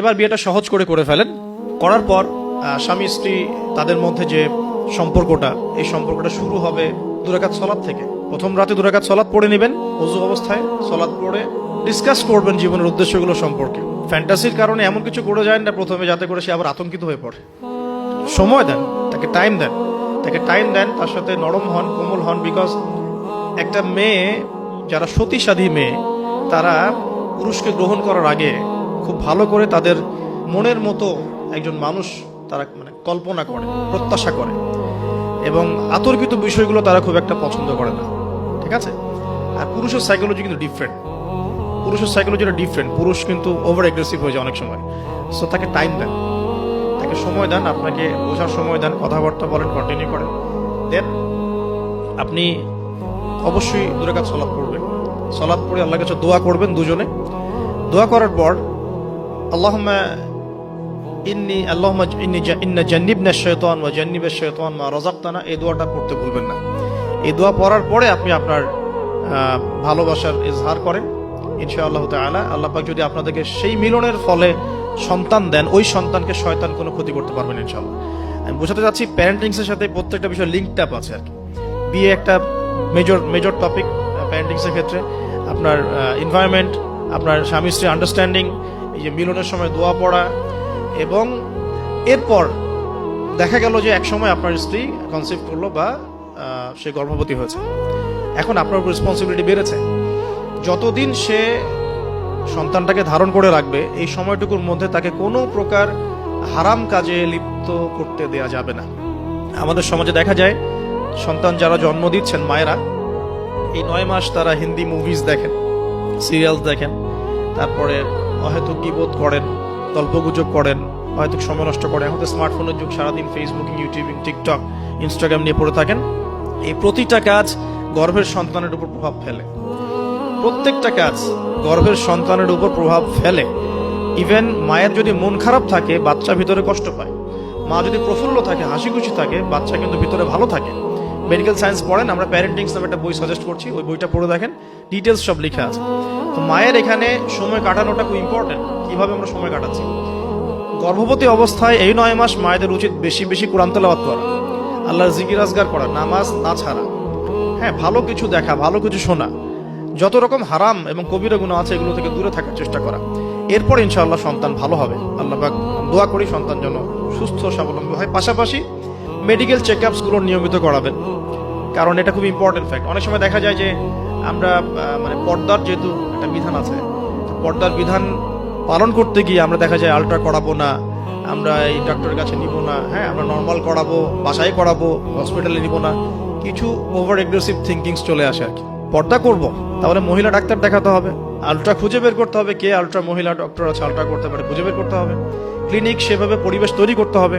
এবার বিয়েটা সহজ করে করে ফেলেন। করার পর স্বামী স্ত্রী তাদের মধ্যে যে সম্পর্কটা, এই সম্পর্কটা শুরু হবে দুরাকাত সলাদ থেকে। প্রথম রাতে দুরাকাত সলাদ পড়ে নেবেন, অজু অবস্থায় সলাদ পড়ে ডিসকাস করবেন জীবনের উদ্দেশ্যগুলো সম্পর্কে। ফ্যান্টাসির কারণে এমন কিছু করে যায় না প্রথমে, যাতে করে সে আবার আতঙ্কিত হয়ে পড়ে। সময় দেন, তাকে টাইম দেন। তাকে টাইম দেন, তার সাথে নরম হন, কোমল হন বিকজ একটা মেয়ে, যারা সতীসাধী মেয়ে, তারা পুরুষকে গ্রহণ করার আগে খুব ভালো করে তাদের মনের মতো একজন মানুষ তারা মানে কল্পনা করে, প্রত্যাশা করে। এবং আতর্কিত বিষয়গুলো তারা খুব একটা পছন্দ করে না। ঠিক আছে? আর পুরুষের সাইকোলজি কিন্তু ডিফারেন্ট পুরুষের সাইকোলজিটা ডিফারেন্ট পুরুষ কিন্তু ওভার অ্যাগ্রেসিভ হয়ে যায় অনেক সময়। সো তাকে টাইম দেন। তাকে সময় দেন, আপনাকে বোঝার সময় দেন, কথাবার্তা বলেন কন্টিনিউ করেন। দেন আপনি অবশ্যই দূরে কাজ সলাপ পড়বেন। সলাপ পড়ে আল্লাহ কাছে দোয়া করবেন দুজনে। দোয়া করার পর আল্লাহুম্মা ইন্নি আল্লাহুম্মা ইন্নি ইন্না জান্নিবনা শাইতান ওয়া জান্নিবাশ শাইতান মা রাযাকতানা এই দোয়াটা পড়তে ভুলবেন না। এই দোয়া পড়ার পরে আপনি আপনার ভালোবাসার ইজহার করেন। ইনশাআল্লাহ তাআলা আল্লাহ পাক যদি আপনাদেরকে সেই মিলনের ফলে সন্তান দেন, ওই সন্তানকে শয়তান কোনো ক্ষতি করতে পারবেন ইনশাআল্লাহ। আমি বোঝাতে চাচ্ছি প্যারেন্টিংস এর সাথে প্রত্যেকটা বিষয় লিঙ্কড আপ আছে আর কি। বিয়ে একটা মেজর মেজর টপিক প্যারেন্টিংস এর ক্ষেত্রে। আপনার এনভায়রনমেন্ট আপনার স্বামী স্ত্রী আন্ডারস্ট্যান্ডিং এই যে মিলনের সময় দোয়া পড়া এবং এরপর দেখা গেল যে একসময় আপনার স্ত্রী কনসেপ্ট করল বা সে গর্ভবতী হয়েছে। এখন আপনার রেসপন্সিবিলিটি বেড়েছে। যতদিন সে সন্তানটাকে ধারণ করে রাখবে, এই সময়টুকুর মধ্যে তাকে কোনো প্রকার হারাম কাজে লিপ্ত করতে দেয়া যাবে না। আমাদের সমাজে দেখা যায়, সন্তান যারা জন্ম দিচ্ছেন মায়েরা, এই নয় মাস তারা হিন্দি মুভিজ দেখেন সিরিয়াল দেখেন, তারপরে হয়তো কিবোধ করেন, গল্পগুজব করেন, হয়তো সময় নষ্ট করেন এখন তো স্মার্টফোনের যুগ, সারাদিন ফেসবুকিং ইউটিউবিং টিকটক ইনস্টাগ্রাম নিয়ে পড়ে থাকেন। এই প্রতিটা কাজ গর্ভের সন্তানের উপর প্রভাব ফেলে। প্রত্যেকটা কাজ গর্ভের সন্তানের উপর প্রভাব ফেলে। ইভেন মায়ের যদি মন খারাপ থাকে, বাচ্চা ভিতরে কষ্ট পায়। মা যদি প্রফুল্ল থাকে হাসি খুশি থাকে, বাচ্চা কিন্তু ভিতরে ভালো থাকে। মেডিকেল সায়েন্স পড়েন, আমরা প্যারেন্টিংস নামে একটা বই সাজেস্ট করছি, ওই বইটা পড়ে দেখেন ডিটেলস সব লেখা আছে। তো মায়ের এখানে সময় কাটানোটা খুব ইম্পর্টেন্ট কীভাবে আমরা সময় কাটাচ্ছি? গর্ভবতী অবস্থায় এই নয় মাস মায়েদের উচিত বেশি বেশি কোরআন তেলাওয়াত করা। আল্লাহর জিকির আজগার করা, নামাজ না ছাড়া। হ্যাঁ ভালো কিছু দেখা, ভালো কিছু শোনা। যত রকম হারাম এবং কবিরা গুণ আছে, এগুলো থেকে দূরে থাকার চেষ্টা করা। এরপর ইনশাআল্লাহ সন্তান ভালো হবে। আল্লাহ দোয়া করি সন্তান যেন সুস্থ, স্বাবলম্বী হয়। পাশাপাশি মেডিকেল চেক আপসগুলো নিয়মিত করাবেন। কারণ এটা খুব ইম্পর্টেন্ট ফ্যাক্ট অনেক সময় দেখা যায় যে আমরা মানে পর্দার যেহেতু একটা বিধান আছে, পর্দার বিধান পালন করতে গিয়ে আমরা দেখা যায় আলট্রা করাবো না, আমরা এই ডাক্তারের কাছে নিব না হ্যাঁ আমরা নর্মাল করাবো, বাসায় করাবো হসপিটালে নিব না, কিছু ওভার এগ্রেসিভ থিঙ্কিংস চলে আসে আর কি। পর্দা করব, তাহলে মহিলা ডাক্তার দেখাতে হবে আলট্রা খুঁজে বের করতে হবে, কে আলট্রা মহিলা ডক্টর আছে আলট্রা করতে পারে, খুঁজে বের করতে হবে। ক্লিনিক সেভাবে পরিবেশ তৈরি করতে হবে।